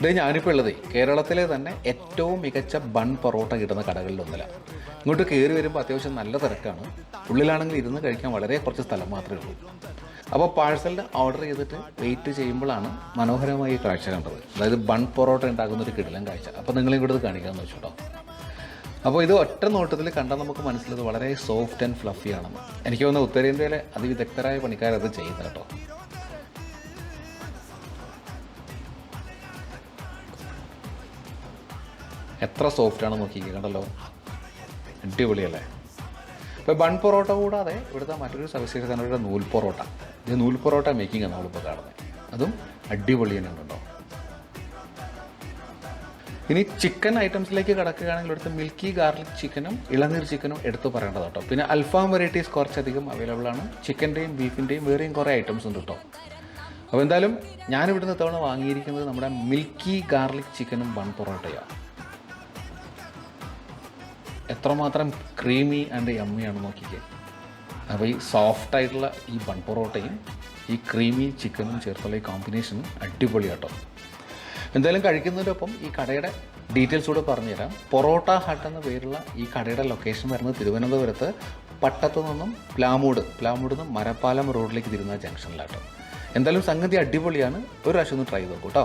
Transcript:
ഇത് ഞാനിപ്പോൾ ഉള്ളത് കേരളത്തിലെ തന്നെ ഏറ്റവും മികച്ച ബൺ പൊറോട്ട കിട്ടുന്ന കടകളിലൊന്നിലാണ് ഇങ്ങോട്ട് കയറി വരുമ്പോൾ അത്യാവശ്യം നല്ല തിരക്കാണ്. ഉള്ളിലാണെങ്കിൽ ഇരുന്ന് കഴിക്കാൻ വളരെ കുറച്ച് സ്ഥലം മാത്രമേ ഉള്ളൂ. അപ്പോൾ പാഴ്സലിന്റെ ഓർഡർ ചെയ്തിട്ട് വെയിറ്റ് ചെയ്യുമ്പോഴാണ് മനോഹരമായി കാഴ്ച കണ്ടത്. അതായത് ബൺ പൊറോട്ട ഉണ്ടാകുന്ന ഒരു കിടിലൻ കാഴ്ച. അപ്പോൾ നിങ്ങളെ ഇവിടെ ഇത് കാണിക്കാമെന്ന് വെച്ചോട്ടോ അപ്പോൾ ഇത് ഒറ്റ നോട്ടത്തിൽ കണ്ടാൽ നമുക്ക് മനസ്സിലത് വളരെ സോഫ്റ്റ് ആൻഡ് ഫ്ലഫി ആണെന്ന്. എനിക്ക് തോന്നുന്നു ഉത്തരേന്ത്യയിലെ അതിവിദഗ്ധരായ പണിക്കാരത് ചെയ്യുന്നത് കേട്ടോ എത്ര സോഫ്റ്റ് ആണെന്ന് നോക്കിക്കേ കണ്ടല്ലോ? അടിപൊളിയല്ലേ? ഇപ്പോൾ ബൺ പൊറോട്ട കൂടാതെ ഇവിടുത്തെ മറ്റൊരു സവിശേഷത ഇവിടെ നൂൽ പൊറോട്ട. ഇത് നൂൽ പൊറോട്ട മേക്കിംഗ് ആണ് നമ്മളിപ്പോൾ കാണുന്നത്. അതും അടിപൊളി തന്നെ ഉണ്ടോ ഇനി ചിക്കൻ ഐറ്റംസിലേക്ക് കിടക്കുകയാണെങ്കിൽ ഇവിടുത്തെ മിൽക്കി ഗാർലിക് ചിക്കനും ഇളനീർ ചിക്കനും എടുത്തു പറയേണ്ടത് കേട്ടോ. പിന്നെ അൽഫാം വെറൈറ്റീസ് കുറച്ചധികം അവൈലബിൾ ആണ്. ചിക്കന്റെയും ബീഫിന്റെയും വേറെയും കുറേ ഐറ്റംസ് ഉണ്ട് കേട്ടോ. അപ്പോൾ എന്തായാലും ഞാനിവിടുന്ന് തവണ വാങ്ങിയിരിക്കുന്നത് നമ്മുടെ മിൽക്കി ഗാർലിക് ചിക്കനും ബൺ പൊറോട്ടയാണ്. എത്രമാത്രം ക്രീമി ആൻഡ് യമ്മിയാണ് നോക്കിക്കുക അപ്പോൾ ഈ സോഫ്റ്റ് ആയിട്ടുള്ള ഈ ബൺ പൊറോട്ടയും ഈ ക്രീമി ചിക്കനും ചേർത്തുള്ള ഈ കോമ്പിനേഷൻ അടിപൊളിയാട്ടോ എന്തായാലും കഴിക്കുന്നതിനൊപ്പം ഈ കടയുടെ ഡീറ്റെയിൽസ് കൂടെ പറഞ്ഞുതരാം. പൊറോട്ട ഹട്ട് എന്ന പേരുള്ള ഈ കടയുടെ ലൊക്കേഷൻ വരുന്നത് തിരുവനന്തപുരത്ത് പട്ടത്തു നിന്നും പ്ലാമൂട് പ്ലാമൂട് നിന്നും മരപ്പാലം റോഡിലേക്ക് തിരുന്ന ജംഗ്ഷനിലാട്ടോ എന്തായാലും സംഗതി അടിപൊളിയാണ്. ഒരു പ്രാവശ്യം ഒന്ന് ട്രൈ ചെയ്ത് നോക്കൂ കേട്ടോ